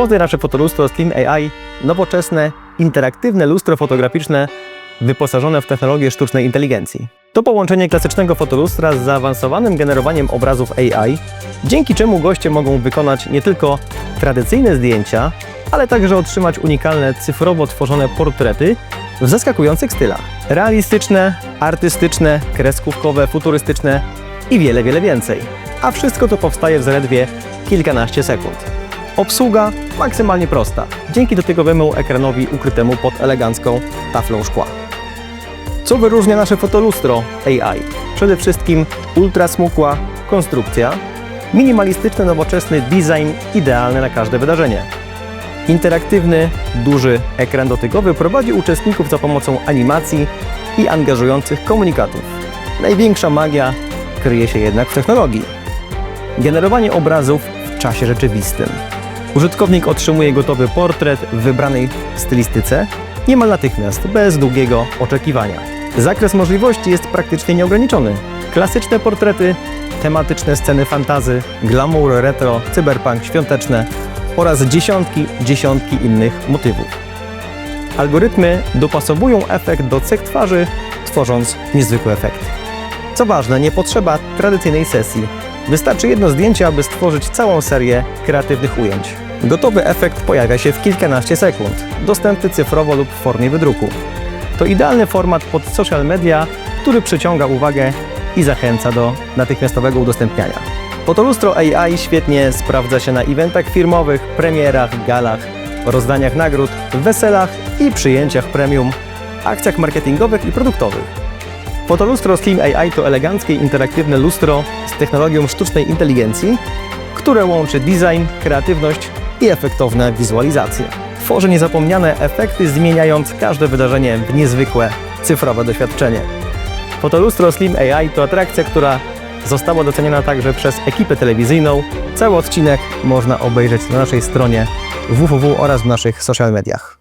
Poznaj nasze fotolustro Slim AI, nowoczesne, interaktywne lustro fotograficzne wyposażone w technologię sztucznej inteligencji. To połączenie klasycznego fotolustra z zaawansowanym generowaniem obrazów AI, dzięki czemu goście mogą wykonać nie tylko tradycyjne zdjęcia, ale także otrzymać unikalne cyfrowo tworzone portrety w zaskakujących stylach. Realistyczne, artystyczne, kreskówkowe, futurystyczne i wiele, wiele więcej. A wszystko to powstaje w zaledwie kilkanaście sekund. Obsługa maksymalnie prosta, dzięki dotykowemu ekranowi ukrytemu pod elegancką taflą szkła. Co wyróżnia nasze fotolustro AI? Przede wszystkim ultra smukła konstrukcja, minimalistyczny, nowoczesny design idealny na każde wydarzenie. Interaktywny, duży ekran dotykowy prowadzi uczestników za pomocą animacji i angażujących komunikatów. Największa magia kryje się jednak w technologii. Generowanie obrazów w czasie rzeczywistym. Użytkownik otrzymuje gotowy portret w wybranej stylistyce niemal natychmiast, bez długiego oczekiwania. Zakres możliwości jest praktycznie nieograniczony. Klasyczne portrety, tematyczne sceny fantazy, glamour, retro, cyberpunk, świąteczne oraz dziesiątki, dziesiątki innych motywów. Algorytmy dopasowują efekt do cech twarzy, tworząc niezwykły efekt. Co ważne, nie potrzeba tradycyjnej sesji. Wystarczy jedno zdjęcie, aby stworzyć całą serię kreatywnych ujęć. Gotowy efekt pojawia się w kilkanaście sekund, dostępny cyfrowo lub w formie wydruku. To idealny format pod social media, który przyciąga uwagę i zachęca do natychmiastowego udostępniania. Fotolustro AI świetnie sprawdza się na eventach firmowych, premierach, galach, rozdaniach nagród, weselach i przyjęciach premium, akcjach marketingowych i produktowych. Fotolustro Slim AI to eleganckie, interaktywne lustro z technologią sztucznej inteligencji, które łączy design, kreatywność i efektowne wizualizacje. Tworzy niezapomniane efekty, zmieniając każde wydarzenie w niezwykłe, cyfrowe doświadczenie. Fotolustro Slim AI to atrakcja, która została doceniona także przez ekipę telewizyjną. Cały odcinek można obejrzeć na naszej stronie www oraz w naszych social mediach.